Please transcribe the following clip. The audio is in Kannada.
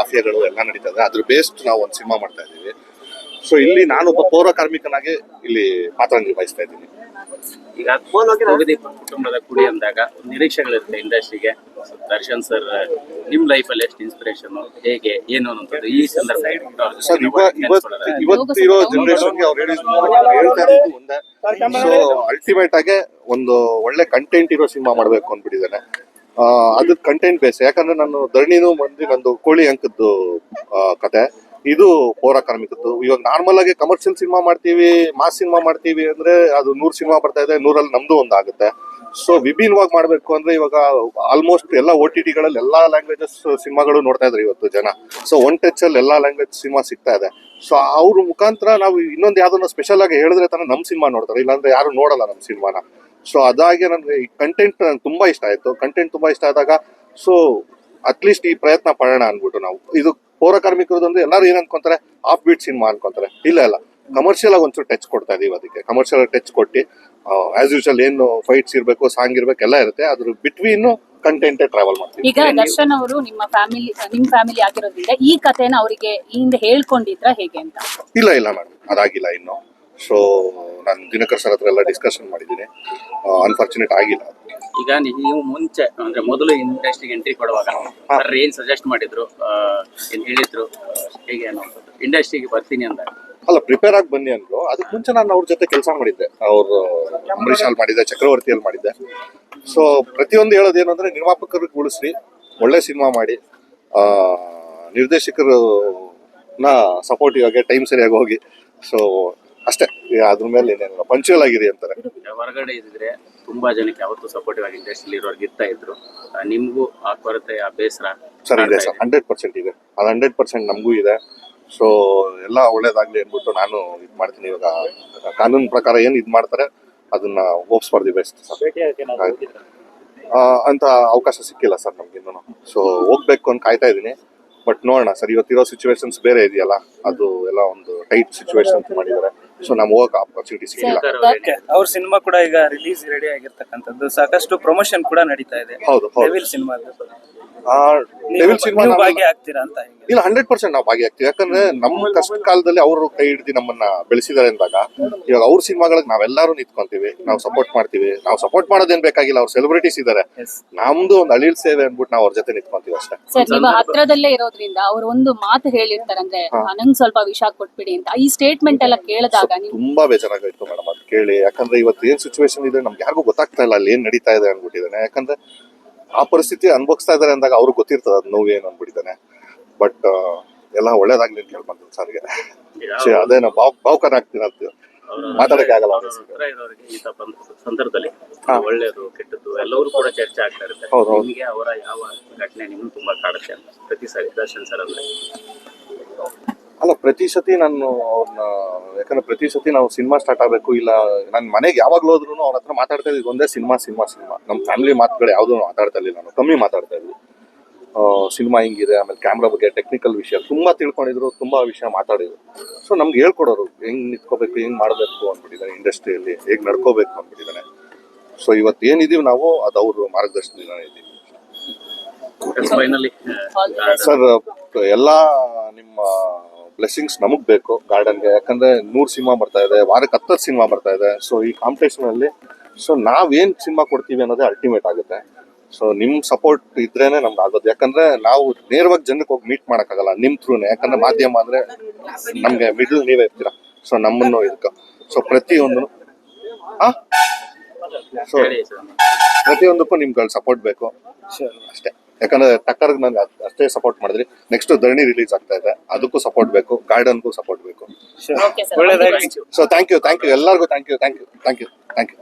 ಮಾಫಿಯಾಗಳು ಎಲ್ಲ ನಡೀತಾ ಇದೆ. ಅದ್ರ ಬೇಸ್ಡ್ ನಾವು ಒಂದು ಸಿನಿಮಾ ಮಾಡ್ತಾ ಇದ್ದೀವಿ. ಸೊ ಇಲ್ಲಿ ನಾನೊಬ್ಬ ಪೌರ ಕಾರ್ಮಿಕನಾಗಿ ಇಲ್ಲಿ ಪಾತ್ರ ನಿರ್ವಹಿಸ್ತಾ ಇದ್ದೀನಿ. ಈಗ ಜಗದೀಪ್ ಕುಟುಂಬದ ಕುಡಿ ಅಂದಾಗ ಒಂದ್ ನಿರೀಕ್ಷೆಗಳಿರುತ್ತೆ ಇಂಡಸ್ಟ್ರಿಗೆ. ದರ್ಶನ್ ಸರ್ ನಿಮ್ ಲೈಫ್ ಅಲ್ಲಿ ಎಷ್ಟು ಇನ್ಸ್ಪಿರೇಷನ್ ಹೇಗೆ ಏನು ಅನ್ನೋದು ಈ ಸಂದರ್ಭದಲ್ಲಿ ಸರ್ ಇವ ಇವತ್ತು ಇವತ್ತು ಇರೋ ಜನರೇಷನ್ಗೆ ಅವ್ರು ಹೇಳಿದ ಹೇಳ್ತಾ ಇರೋದು ಒಂದೇ. ಸೊ ಅಲ್ಟಿಮೇಟ್ ಆಗಿ ಒಂದು ಒಳ್ಳೆ ಕಂಟೆಂಟ್ ಇರೋ ಸಿನಿಮಾ ಮಾಡ್ಬೇಕು ಅಂದ್ಬಿಟ್ಟಿದ್ದಾನೆ. ಅದು ಕಂಟೆಂಟ್ ಬೇಸ್ ಯಾಕಂದ್ರೆ ನಾನು ಧರಣಿನೂ ಮಂದಿ ನಂದು ಕೋಳಿ ಅಂಕದ್ದು ಕತೆ. ಇದು ಪೌರ ಕಾರ್ಮಿಕದ್ದು. ಇವಾಗ ನಾರ್ಮಲ್ ಆಗಿ ಕಮರ್ಷಿಯಲ್ ಸಿನಿಮಾ ಮಾಡ್ತೀವಿ ಮಾಸ್ ಸಿನಿಮಾ ಮಾಡ್ತೀವಿ ಅಂದ್ರೆ ಅದು ನೂರ್ ಸಿನಿಮಾ ಬರ್ತಾ ಇದೆ, ನೂರಲ್ಲಿ ನಮ್ದು ಒಂದು ಆಗುತ್ತೆ. ಸೊ ವಿಭಿನ್ನವಾಗಿ ಮಾಡ್ಬೇಕು ಅಂದ್ರೆ ಇವಾಗ ಆಲ್ಮೋಸ್ಟ್ ಎಲ್ಲ ಓ ಟಿ ಟಿಗಳಲ್ಲಿ ಎಲ್ಲಾ ಲ್ಯಾಂಗ್ವೇಜಸ್ ಸಿನಿಮಾಗಳು ನೋಡ್ತಾ ಇದ್ದಾರೆ ಇವತ್ತು ಜನ. ಸೊ ಒನ್ ಟಚ್ ಅಲ್ಲಿ ಎಲ್ಲಾ ಲ್ಯಾಂಗ್ವೇಜ್ ಸಿನಿಮಾ ಸಿಗ್ತಾ ಇದೆ. ಸೊ ಅವ್ರ ಮುಖಾಂತರ ನಾವು ಇನ್ನೊಂದು ಯಾವ್ದನ್ನ ಸ್ಪೆಷಲ್ ಆಗಿ ಹೇಳಿದ್ರೆ ತಾನೇ ನಮ್ ಸಿನಿಮಾ ನೋಡ್ತಾರೆ. ಇಲ್ಲಾಂದ್ರೆ ಯಾರು ನೋಡಲ್ಲ ನಮ್ ಸಿನಿಮಾನ ಸೊ ಅದಾಗಿ ನನಗೆ ಈ ಕಂಟೆಂಟ್ ನನಗೆ ತುಂಬಾ ಇಷ್ಟ ಆಯಿತು. ಕಂಟೆಂಟ್ ತುಂಬಾ ಇಷ್ಟ ಆದಾಗ ಸೊ ಅಟ್ಲೀಸ್ಟ್ ಈ ಪ್ರಯತ್ನ ಪಡೋಣ ಅಂದ್ಬಿಟ್ಟು ನಾವು. ಇದು ಪೌರ ಕಾರ್ಮಿಕರದ್ದು ಅಂದ್ರೆ ಎಲ್ಲರೂ ಏನು ಅನ್ಕೊಂತಾರೆ? ಆಫ್ ಬೀಟ್ ಸಿನಿಮಾ ಅನ್ಕೊಂತಾರೆ. ಇಲ್ಲ ಇಲ್ಲ. ಕಮರ್ಷಿಯಲ್ ಆಗಿ ಒಂಚೂರು ಟಚ್ ಕೊಡ್ತಾ ಇದೀವಿ ಅದಕ್ಕೆ. ಕಮರ್ಷಿಯಲ್ ಟಚ್ ಕೊಟ್ಟು ಆಸ್ ಯೂಶಲ್ ಏನು ಫೈಟ್ಸ್ ಇರಬೇಕು ಸಾಂಗ್ ಇರಬೇಕು ಎಲ್ಲ ಇರುತ್ತೆ. ಅದ್ರ ಬಿಟ್ವೀನ್ ಕಂಟೆಂಟ್ ಟ್ರಾವೆಲ್ ಮಾಡ್ತೀವಿ. ಈಗ ದರ್ಶನ್ ಅವರು ನಿಮ್ಮ ಫ್ಯಾಮಿಲಿ ನಿಮ್ ಫ್ಯಾಮಿಲಿ ಆಗಿರೋದ್ರಿಂದ ಈ ಕಥೆನ ಅವರಿಗೆ ಈ ಹಿಂದೆ ಹೇಳ್ಕೊಂಡಿದ್ರ ಹೇಗೆ ಅಂತ? ಇಲ್ಲ ಇಲ್ಲ ಮೇಡಮ್ ಅದಾಗಿಲ್ಲ ಇನ್ನು. ಸೊ ನಾನು ದಿನಕರ್ ಸರ್ ಹತ್ರ ಎಲ್ಲ ಡಿಸ್ಕಷನ್ ಮಾಡಿದ್ದೀನಿ. ಅನ್ಫಾರ್ಚುನೇಟ್ ಆಗಿಲ್ಲ. ಈಗ ನೀವು ಮುಂಚೆ ಅಂದ್ರೆ ಮೊದಲು ಇಂಡಸ್ಟ್ರಿಗೆ ಎಂಟ್ರಿ ಕೊಡುವಾಗ ಏನ್ ಸಜೆಸ್ಟ್ ಮಾಡಿದ್ರು? ಏನ್ ಹೇಳಿದ್ರು? ಹೇಗೆ ಅನ್ನೋದು ಇಂಡಸ್ಟ್ರಿಗೆ ಬರ್ತೀನಿ ಅಂತ ಅಲ್ಲ ಪ್ರಿಪೇರ್ ಆಗಿ ಬನ್ನಿ ಅಂದ್ರು. ಅದಕ್ಕೆ ಮುಂಚೆ ನಾನು ಅವ್ರ ಜೊತೆ ಕೆಲಸ ಮಾಡಿದ್ದೆ. ಅವರು ಅಂಬರೀಷ್ ಅಲ್ಲಿ ಮಾಡಿದ್ದೆ ಚಕ್ರವರ್ತಿಯಲ್ಲಿ ಮಾಡಿದ್ದೆ. ಸೊ ಪ್ರತಿಯೊಂದು ಹೇಳೋದು ಅಂದ್ರೆ ನಿರ್ಮಾಪಕರಿಗೆ ಉಳಿಸ್ರಿ ಒಳ್ಳೆ ಸಿನಿಮಾ ಮಾಡಿ. ಆ, ನಿರ್ದೇಶಕರು ನ ಸಪೋರ್ಟಿವ್ ಆಗಿ ಟೈಮ್ ಸರಿಯಾಗಿ ಹೋಗಿ. ಸೊ ಅಷ್ಟೇ. ಈಗ ಅದ್ರ ಮೇಲೆ ಏನೇನಿಲ್ಲ. ಪಂಚುವಲ್ ಆಗಿದೆ ಅಂತಾರೆ. ಹೊರಗಡೆ ಇದ್ರೆ ತುಂಬಾ ಜನಕ್ಕೆ ಯಾವತ್ತೂ ಸಪೋರ್ಟಿವ್ ಆಗಿ ಇಂಡಸ್ಟ್ರಿಯಲ್ಲಿ ಇರೋರ್ಗೆ ಇರ್ತಾ ಇದ್ರು. ಆ, ನಿಮ್ಗೂ ಆ ಕೊರತೆ ಆ ಬೇಸರ ಸರ್ ಇದೆ ಸರ್. ಹಂಡ್ರೆಡ್ ಪರ್ಸೆಂಟ್ ಇದೆ. ಅದು ಹಂಡ್ರೆಡ್ ಪರ್ಸೆಂಟ್ ನಮಗೂ ಇದೆ. ಸೊ ಎಲ್ಲ ಒಳ್ಳೇದಾಗ್ಲಿ ಅಂದ್ಬಿಟ್ಟು ನಾನು ಇದು ಮಾಡ್ತೀನಿ. ಇವಾಗ ಕಾನೂನು ಪ್ರಕಾರ ಏನು ಇದು ಮಾಡ್ತಾರೆ ಅದನ್ನ ಒಪ್ಸ್ಬಾರ್ದು ಬೆಸ್ಟ್ ಸರ್. ಆ, ಅಂತ ಅವಕಾಶ ಸಿಕ್ಕಿಲ್ಲ ಸರ್ ನಮ್ಗಿನ್ನೂ ಸೊ ಹೋಗ್ಬೇಕು ಅಂತ ಕಾಯ್ತಾ ಇದ್ದೀನಿ. ಬಟ್ ನೋಡೋಣ ಸರ್ ಇವತ್ತಿರೋ ಸಿಚುವೇಶನ್ಸ್ ಬೇರೆ ಇದೆಯಲ್ಲ. ಅದು ಎಲ್ಲ ಒಂದು ಟೈಟ್ ಸಿಚುವೇಶನ್ ಮಾಡಿದ್ದಾರೆ. ಸೊ ನಮ್ಗೆ ಹೋಗಕ್ಕೆ ಆಪರ್ಚುನಿಟೀಸ್ ಇಲ್ಲ ಓಕೆ ಅವ್ರ ಸಿನಿಮಾ ಕೂಡ ಈಗ ರಿಲೀಸ್ ರೆಡಿ ಆಗಿರ್ತಕ್ಕಂಥದ್ದು. ಸಾಕಷ್ಟು ಪ್ರಮೋಷನ್ ಕೂಡ ನಡೀತಾ ಇದೆ. ಹೌದು ಸಿನಿಮಾ ಡೆವಿಲ್ ಸಿನಿಮಾ ನೀವು ಭಾಗಿ ಅಂತ ಹೇಗೆ ಇಲ್ಲ ಹಂಡ್ರೆಡ್ ಪರ್ಸೆಂಟ್ ನಾವು ಭಾಗಿಯಾಗ್ತೀವಿ ಯಾಕಂದ್ರೆ ನಮ್ಮ ಕಷ್ಟ ಕಾಲದಲ್ಲಿ ಅವರು ಕೈ ಹಿಡಿದು ನಮ್ಮನ್ನ ಬೆಳೆಸಿದ್ದಾರೆ ಅಂದಾಗ ಇವಾಗ ಅವ್ರ ಸಿನಿಮಾಗಳಿಗೆ ನಾವೆಲ್ಲರೂ ನಿಂತ್ಕೊಂತೀವಿ ನಾವು ಸಪೋರ್ಟ್ ಮಾಡ್ತೀವಿ. ನಾವು ಸಪೋರ್ಟ್ ಮಾಡೋದೇನ್ ಬೇಕಾಗಿಲ್ಲ ಅವ್ರು ಸೆಲೆಬ್ರಿಟೀಸ್ ಇದ್ದಾರೆ ನಮ್ದು ಒಂದು ಅಳಿಲ್ ಸೇವೆ ಅಂದ್ಬಿಟ್ಟು ನಾವು ಅವ್ರ ಜೊತೆ ನಿಂತ್ಕೊಂತೀವಿ ಅಷ್ಟೇ. ಸರ್ ನೀವು ಹತ್ರದಲ್ಲೇ ಇರೋದ್ರಿಂದ ಅವ್ರ ಒಂದು ಮಾತು ಹೇಳಿರ್ತಾರೆ ಅಂದ್ರೆ ನಂಗ್ ಸ್ವಲ್ಪ ವಿಷ ಕೊಟ್ಬಿಡಿ ಅಂತ. ಈ ಸ್ಟೇಟ್ಮೆಂಟ್ ಎಲ್ಲ ಕೇಳಿದಾಗ ನೀವು ತುಂಬಾ ಬೇಜಾರಾಗೋಯ್ತು ಮೇಡಮ್ ಅದು ಕೇಳಿ. ಯಾಕಂದ್ರೆ ಇವತ್ತು ಏನ್ ಸಿಚುವೇಶನ್ ಇದೆ ನಮ್ಗೆ ಯಾರಿಗೂ ಗೊತ್ತಾಗ್ತಾ ಇಲ್ಲ ಅಲ್ಲಿ ಏನ್ ನಡೀತಾ ಇದೆ ಅನ್ಬಿಟ್ಟಿದ್ದಾನೆ ಯಾಕಂದ್ರೆ ಆ ಪರಿಸ್ಥಿತಿ ಅನುಭವಿಸ್ತಾ ಇದ್ದಾರೆ ಅಂದಾಗ ಅವ್ರಿಗೆ ಗೊತ್ತಿರ್ತದೆ ಅದು ನೋವು ಏನು ಅನ್ಬಿಟ್ಟಿದ್ದಾನೆ ಬಟ್ ಎಲ್ಲ ಒಳ್ಳೇದಾಗ್ಲಿ ಅಂತ ಕೇಳ್ಕೊಂತೀನಿ ಸರ್ಗೆ ಅದೇನೋ ಭಾವ್ ಭಾವುಕನ ಆಗ್ತೀನಿ ಅಂತ ಮಾತಾಡಕ್ಕೆ ಆಗಲ್ಲ ಸಂದರ್ಭದಲ್ಲಿ ಒಳ್ಳೆಯದು ಒಳ್ಳೇದು ಕೆಟ್ಟದ್ದು ಎಲ್ಲರೂ ಕೂಡ ಚರ್ಚೆ ಆಗ್ತಾ ಇರುತ್ತೆ. ಅವರ ಯಾವ ಘಟನೆ ನಿಮ್ಗೆ ತುಂಬಾ ಕಾಡುತ್ತೆ ಅಂತ ಪ್ರತಿ ಸಾರಿ ದರ್ಶನ್ ಸರ್ ಅಂದ್ರೆ? ಅಲ್ಲ ಪ್ರತಿ ಸತಿ ನಾನು ಅವ್ರನ್ನ ಯಾಕಂದ್ರೆ ಪ್ರತಿ ಸತಿ ನಾವು ಸಿನಿಮಾ ಸ್ಟಾರ್ಟ್ ಆಗಬೇಕು ಇಲ್ಲ ನನ್ನ ಮನೆಗೆ ಯಾವಾಗಲೂ ಹೋದ್ರು ಅವ್ರ ಹತ್ರ ಮಾತಾಡ್ತಾ ಇದ್ದಿದ್ದು ಒಂದೇ ಸಿನಿಮಾ ಸಿನಿಮಾ ಸಿನಿಮಾ. ನಮ್ಮ ಫ್ಯಾಮಿಲಿ ಮಾತುಗಳು ಯಾವುದೂ ಮಾತಾಡ್ತಾ ಇರಲಿಲ್ಲ ನಾನು ಕಮ್ಮಿ ಮಾತಾಡ್ತಾ ಇದ್ವಿ. ಸಿನಿಮಾ ಹಿಂಗಿದೆ ಆಮೇಲೆ ಕ್ಯಾಮ್ರಾ ಬಗ್ಗೆ ಟೆಕ್ನಿಕಲ್ ವಿಷಯ ತುಂಬ ತಿಳ್ಕೊಂಡಿದ್ರು ತುಂಬ ವಿಷಯ ಮಾತಾಡಿದ್ರು. ಸೊ ನಮ್ಗೆ ಹೇಳ್ಕೊಡೋರು ಹೆಂಗ್ ನಿಂತ್ಕೋಬೇಕು ಹೆಂಗ್ ಮಾಡಬೇಕು ಅಂದ್ಬಿಟ್ಟಿದ್ದಾನೆ ಇಂಡಸ್ಟ್ರಿಯಲ್ಲಿ ಹೇಗೆ ನಡ್ಕೋಬೇಕು ಅಂದ್ಬಿಟ್ಟಿದ್ದಾನೆ ಸೊ ಇವತ್ತು ಏನಿದೀವಿ ನಾವು ಅದು ಅವರು ಮಾರ್ಗದರ್ಶನ ಇದ್ದೀವಿ. ಫೈನಲಿ ಸರ್ ಎಲ್ಲ ನಿಮ್ಮ ಬ್ಲೆಸ್ಸಿಂಗ್ಸ್ ನಮಗ್ ಬೇಕು ಗಾರ್ಡನ್ಗೆ. ಯಾಕಂದ್ರೆ ನೂರ್ ಸಿನಿಮಾ ಬರ್ತಾ ಇದೆ ವಾರಕ್ಕೆ ಹತ್ತತ್ತು ಸಿನಿಮಾ ಬರ್ತಾ ಇದೆ. ಸೊ ಈ ಕಾಂಪಿಟೇಷನ್ ಅಲ್ಲಿ ಸೊ ನಾವೇನ್ ಸಿನಿಮಾ ಕೊಡ್ತೀವಿ ಅನ್ನೋದೇ ಅಲ್ಟಿಮೇಟ್ ಆಗುತ್ತೆ. ಸೊ ನಿಮ್ ಸಪೋರ್ಟ್ ಇದ್ರೇನೆ ನಮ್ಗೆ ಆಗೋದು. ಯಾಕಂದ್ರೆ ನಾವು ನೇರವಾಗಿ ಜನಕ್ಕೆ ಹೋಗಿ ಮೀಟ್ ಮಾಡಕ್ಕಾಗಲ್ಲ ನಿಮ್ ಥ್ರೂನೆ ಯಾಕಂದ್ರೆ ಮಾಧ್ಯಮ ಅಂದ್ರೆ ನಮ್ಗೆ ಮಿಡ್ಲ್ ನೀವೇ ಇರ್ತೀರಾ. ಸೊ ನಮ್ಮನ್ನು ಇದಕ್ಕೆ ಸೊ ಪ್ರತಿಯೊಂದು ಸೊ ಪ್ರತಿಯೊಂದಕ್ಕೂ ನಿಮ್ಗಳ ಸಪೋರ್ಟ್ ಬೇಕು. ಅಷ್ಟೇ. ಯಾಕಂದ್ರೆ ಟಕ್ಕರ್ ನನ್ಗೆ ಅಷ್ಟೇ ಸಪೋರ್ಟ್ ಮಾಡಿದ್ರಿ. ನೆಕ್ಸ್ಟ್ ಧರಣಿ ರಿಲೀಸ್ ಆಗ್ತಾ ಇದೆ. ಅದಕ್ಕೂ ಸಪೋರ್ಟ್ ಬೇಕು. ಗಾರ್ಡನ್ಗೂ ಸಪೋರ್ಟ್ ಬೇಕು. ಓಕೆ ಸರ್ ಒಳ್ಳೇದಾಗ್ಲಿ. So thank you thank you ಎಲ್ಲರಿಗೂ thank you thank you thank you thank you